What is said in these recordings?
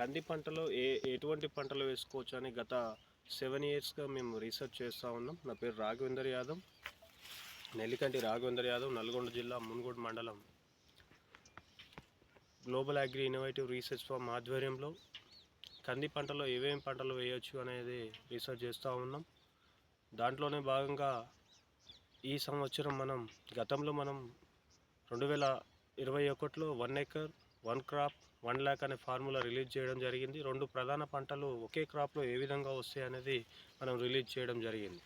కంది పంటలో ఏ ఎటువంటి పంటలు వేసుకోవచ్చు అని గత సెవెన్ ఇయర్స్గా మేము రీసెర్చ్ చేస్తూ ఉన్నాం. నా పేరు రాఘవేందర్ యాదవ్. నెల్లికంటి రాఘవేందర్ యాదవ్ నల్గొండ జిల్లా మున్గోడు మండలం. Global agri innovative research farm ఆధ్వర్యంలో కంది పంటలో ఏమేమి పంటలు వేయొచ్చు అనేది రీసెర్చ్ చేస్తూ ఉన్నాం. దాంట్లోనే భాగంగా ఈ సంవత్సరం మనం గతంలో మనం రెండు వేల ఇరవై ఒకటిలో one acre one crop one lakh అనే ఫార్ములా రిలీజ్ చేయడం జరిగింది. రెండు ప్రధాన పంటలు ఒకే క్రాప్లో ఏ విధంగా వస్తాయి అనేది మనం రిలీజ్ చేయడం జరిగింది.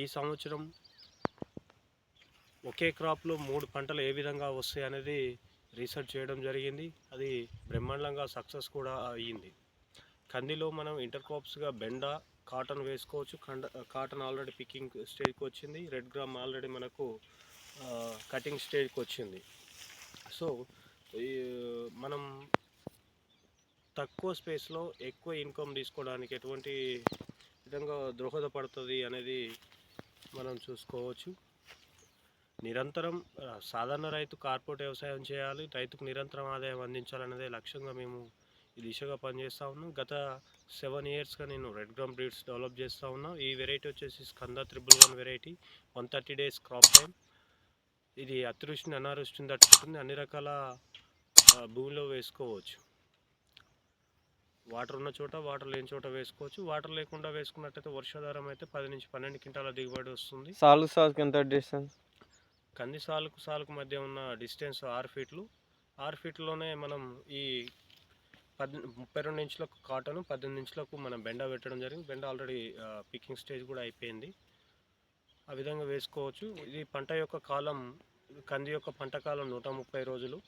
ఈ సంవత్సరం ఒకే క్రాప్లో మూడు పంటలు ఏ విధంగా వస్తాయి అనేది రీసెర్చ్ చేయడం జరిగింది. అది బ్రహ్మాండంగా సక్సెస్ కూడా అయ్యింది. కందిలో మనం ఇంటర్ క్రాప్స్గా బెండ కాటన్ వేసుకోవచ్చు. కండ కాటన్ ఆల్రెడీ పికింగ్ స్టేజ్కి వచ్చింది. రెడ్ గ్రామ్ ఆల్రెడీ మనకు కటింగ్ స్టేజ్కి వచ్చింది. సో మనం తక్కువ స్పేస్లో ఎక్కువ ఇన్కమ్ తీసుకోవడానికి ఎటువంటి విధంగా దోహదపడుతుంది అనేది మనం చూసుకోవచ్చు. నిరంతరం సాధారణ రైతు కార్పొరేట్ వ్యవసాయం చేయాలి రైతుకు నిరంతరం ఆదాయం అందించాలనేదే లక్ష్యంగా మేము ఈ దిశగా పనిచేస్తూ ఉన్నాం. గత సెవెన్ ఇయర్స్గా నేను రెడ్ గ్రామ్ బ్రీడ్స్ డెవలప్ చేస్తూ ఉన్నా. ఈ వెరైటీ వచ్చేసి Skanda triple one variety one thirty days crop time ఇది అతివృష్టిని అనావృష్టిని తట్టుకుంటుంది అన్ని రకాల భూమిలో వేసుకోవచ్చు. వాటర్ ఉన్న చోట వాటర్ లేని చోట వేసుకోవచ్చు. వాటర్ లేకుండా వేసుకున్నట్టయితే వర్షాధారం అయితే పది నుంచి పన్నెండు క్వింటాల దిగుబడి వస్తుంది. సాలు సాలుకి ఎంత డిస్టెన్స్? కంది సాలుకు సాలుకు మధ్య ఉన్న డిస్టెన్స్ ఆరు ఫీట్లు. ఆరు ఫీట్లోనే మనం ఈ పద్ ముప్పై రెండు ఇంచులకు కాటన్ పద్దెనిమిది ఇంచులకు మనం బెండ పెట్టడం జరిగింది. బెండ ఆల్రెడీ పికింగ్ స్టేజ్ కూడా అయిపోయింది. ఆ విధంగా వేసుకోవచ్చు. ఇది పంట యొక్క కాలం కంది యొక్క పంట కాలం నూట ముప్పై రోజులు.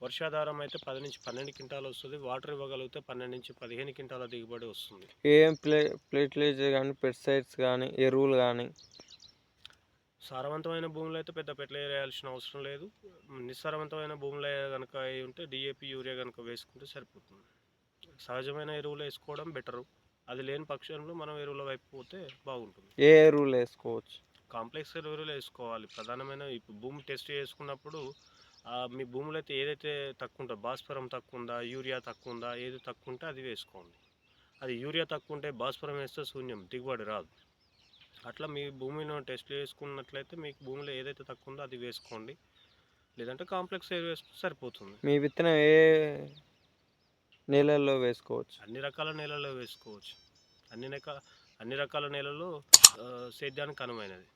వర్షాధారం అయితే పది నుంచి పన్నెండు క్వింటాలు వస్తుంది. వాటర్ ఇవ్వగలిగితే పన్నెండు నుంచి పదిహేను క్వింటాల దిగుబడి వస్తుంది. ఏం ప్లే ప్లేట్లేజ్ కానీ పెస్టిసైడ్స్ కానీ ఎరువులు కానీ? సారవంతమైన భూములు అయితే పెద్ద పెట్ల వేయాల్సిన అవసరం లేదు. నిస్సారవంతమైన భూములు కనుక అయి ఉంటే డిఏపి యూరియా కనుక వేసుకుంటే సరిపోతుంది. సహజమైన ఎరువులు వేసుకోవడం బెటరు. అది లేని పక్షంలో మనం ఎరువుల వైపు పోతే బాగుంటుంది. ఏ ఎరువులు వేసుకోవచ్చు? కాంప్లెక్స్ ఎరువులు వేసుకోవాలి. ప్రధానమైన ఇప్పుడు భూమి టెస్ట్ చేసుకున్నప్పుడు మీ భూములు అయితే ఏదైతే తక్కువ ఉంటుందో భాస్వరం తక్కువ ఉందా యూరియా తక్కువ ఉందా ఏది తక్కువ ఉంటే అది వేసుకోండి. అది యూరియా తక్కువ ఉంటే భాస్వరం వేస్తే శూన్యం దిగుబడి రాదు. అట్లా మీ భూమిలో టెస్ట్ చేసుకున్నట్లయితే మీకు భూమిలో ఏదైతే తక్కువ ఉందో అది వేసుకోండి. లేదంటే కాంప్లెక్స్ ఎరువు వేసుకుంటే సరిపోతుంది. మీ విత్తనం ఏ నేలల్లో వేసుకోవచ్చు? అన్ని రకాల నేలల్లో వేసుకోవచ్చు. అన్ని రకాల అన్ని రకాల నేలల్లో సేద్యానికి అనువైనది.